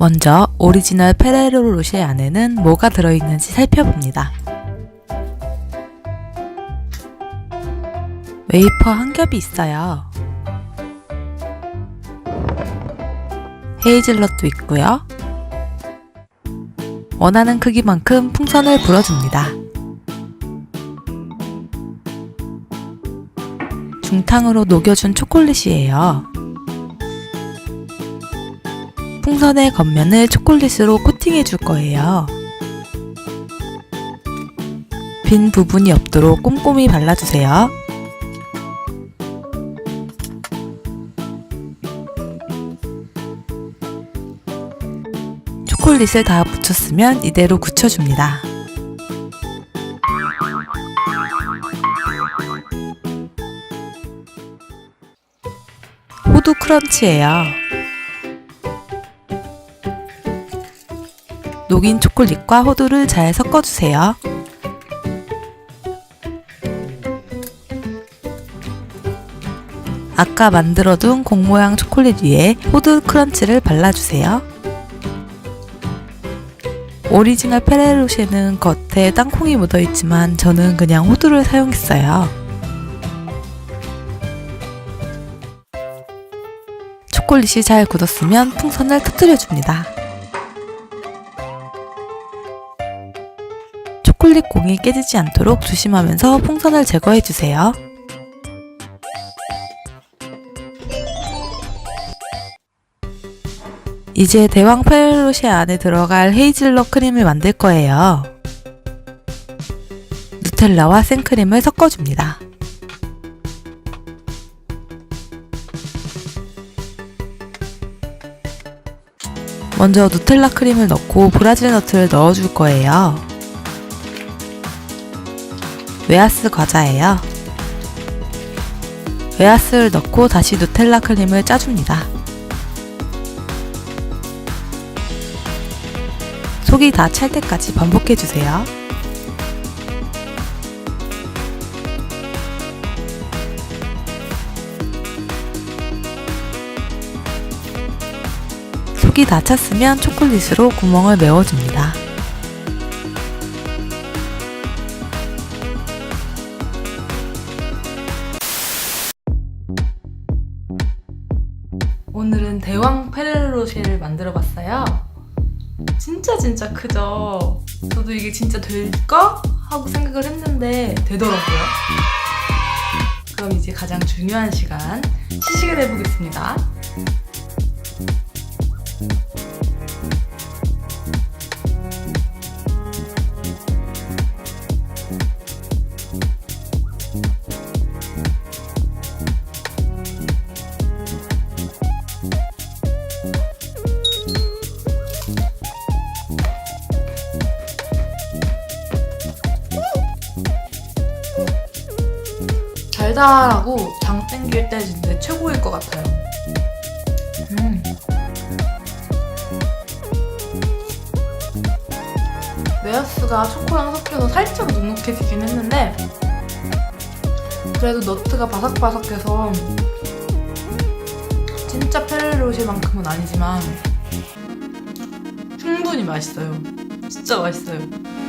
먼저 오리지널 페레로 로쉐 안에는 뭐가 들어있는지 살펴봅니다. 웨이퍼 한 겹이 있어요. 헤이즐넛도 있고요. 원하는 크기만큼 풍선을 불어줍니다. 중탕으로 녹여준 초콜릿이에요. 풍선의 겉면을 초콜릿으로 코팅해 줄 거예요. 빈 부분이 없도록 꼼꼼히 발라주세요. 초콜릿을 다 붙였으면 이대로 굳혀줍니다. 호두 크런치예요. 녹인 초콜릿과 호두를 잘 섞어주세요. 아까 만들어둔 공 모양 초콜릿 위에 호두 크런치를 발라주세요. 오리지널 페레로쉐는 겉에 땅콩이 묻어있지만 저는 그냥 호두를 사용했어요. 초콜릿이 잘 굳었으면 풍선을 터뜨려줍니다. 초콜릿 공이 깨지지 않도록 조심하면서 풍선을 제거해주세요. 이제 대왕 페레로쉐 안에 들어갈 헤이즐넛 크림을 만들 거예요. 누텔라와 생크림을 섞어줍니다. 먼저 누텔라 크림을 넣고 브라질 너트를 넣어줄 거예요. 웨하스 과자예요. 웨하스를 넣고 다시 누텔라 크림을 짜줍니다. 속이 다 찰 때까지 반복해주세요. 속이 다 찼으면 초콜릿으로 구멍을 메워줍니다. 오늘은 대왕 페레로쉐를 만들어 봤어요. 진짜 진짜 크죠? 저도 이게 진짜 될까? 하고 생각을 했는데 되더라고요. 그럼 이제 가장 중요한 시간 시식을 해보겠습니다. 달달하고 장 땡길 때 진짜 최고일 것 같아요. 음. 메어스가 초코랑 섞여서 살짝 눅눅해지긴 했는데 그래도 너트가 바삭바삭해서 진짜 페레로쉐만큼은 아니지만 충분히 맛있어요. 진짜 맛있어요. 음.